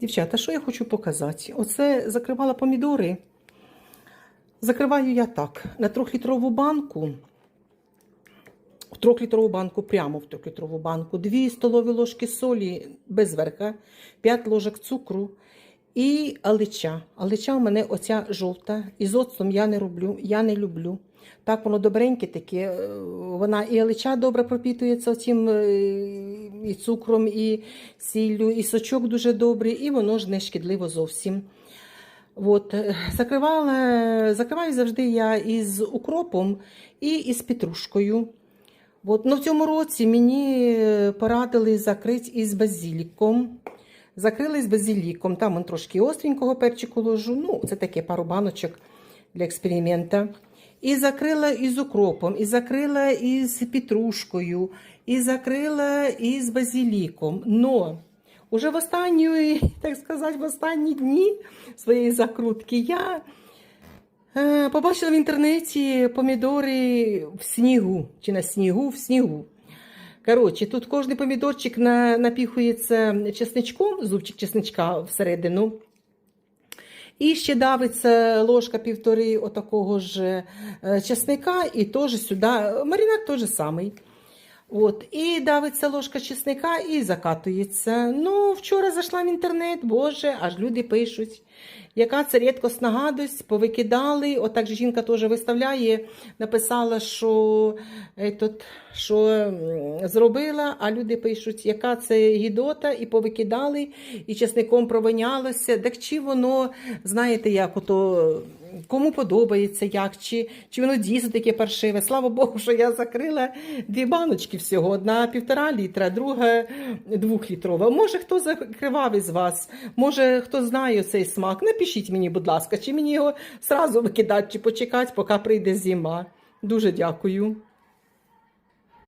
Дівчата, що я хочу показати? Оце закривала помідори. Закриваю я так. На трьохлітрову банку. В трьохлітрову банку, прямо в трьохлітрову банку, 2 столові ложки солі без верха, 5 ложок цукру і алича. Алича у мене оця жовта. Із оцтом я не роблю, я не люблю. Так воно добреньке таке. е, Вона і алича добре пропітується цим і цукром, і сіллю, і сочок дуже добрий, і воно ж не шкідливо зовсім. От, е, закривала, закриваю завжди я із укропом і із петрушкою. От, ну, в цьому році мені е, порадили закрити із базиліком. Закрили з базиліком. Там он трошки остренького перчику ложу. Ну, це таке пару баночок для експеримента. І закрила із укропом, і закрила із петрушкою, і закрила із базиліком. Но уже в останні, так сказати, в останні дні своєї закрутки я Е, Побачила в інтернеті помідори в снігу, чи на снігу, в снігу. Коротше, тут кожний помідорчик напіхується чесничком, зубчик чесничка всередину. І ще давиться ложка півтори отакого ж е, чесника, і теж сюди, Марінад теж самий. От, і давиться ложка чесника і закатується. Ну, вчора зайшла в інтернет, боже, аж люди пишуть. Яка це рідкосна гадость, повикидали. Отак же жінка теж виставляє, написала, що, етот, що зробила, а люди пишуть, яка це гідота, і повикидали, і чесником провинялося. Так чи воно, знаєте, як ото. Кому подобається, як, чи, чи воно дійсно таке паршиве. Слава Богу, що я закрила дві баночки всього. Одна півтора літра, друга двохлітрова. Може, хто закривав із вас, може, хто знає цей смак. Напишіть мені, будь ласка, чи мені його зразу викидати, чи почекати, поки прийде зима. Дуже дякую.